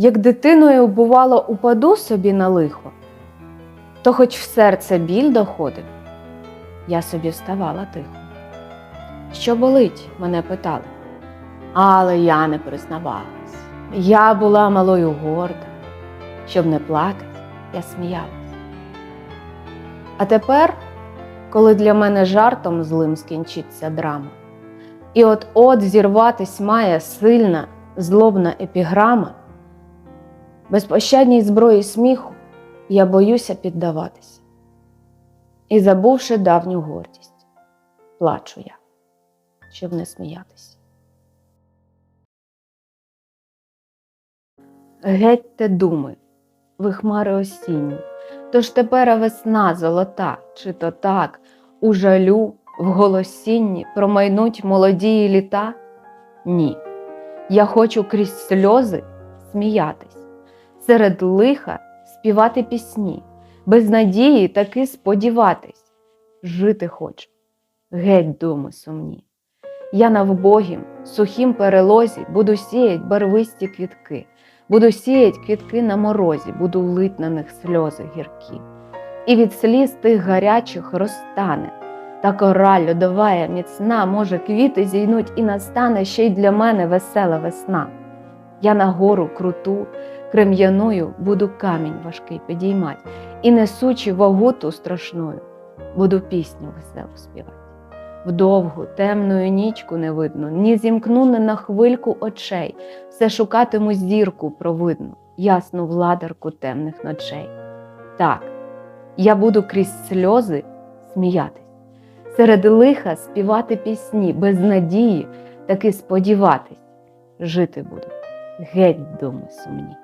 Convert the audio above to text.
Як дитиною, бувало, упаду собі на лихо, то хоч в серце біль доходив, я собі вставала тихо. Що болить, мене питали, але я не признавалась. Я була малою горда, щоб не плакати, я сміялась. А тепер, коли для мене жартом злим скінчиться драма, і от-от зірватись має сильна, злобна епіграма, безпощадній зброї сміху я боюся піддаватися. І, забувши давню гордість, плачу я, щоб не сміятися. Гетьте думи, ви хмари осінні, тож тепер весна золота, чи то так, у жалю, в голосінні промайнуть молодії літа? Ні. Я хочу крізь сльози сміятись, серед лиха співати пісні, без надії таки сподіватись. Жити хочу, геть думи сумні. Я на вбогім, сухім перелозі буду сіять барвисті квітки, буду сіять квітки на морозі, буду лить на них сльози гіркі. І від сліз тих гарячих розтане, та кора льодовая міцна, може, квіти зійнуть і настане ще й для мене весела весна. Я на гору круту, крем'яною буду камінь важкий підіймать, і несучи вагу ту страшною, буду пісню веселу співати. Вдовгу, темною нічку не видно, ні зімкну не на хвильку очей, все шукатиму зірку провидну, ясну владарку темних ночей. Так, я буду крізь сльози сміятись, серед лиха співати пісні, без надії таки сподіватись, жити буду, геть думи сумні.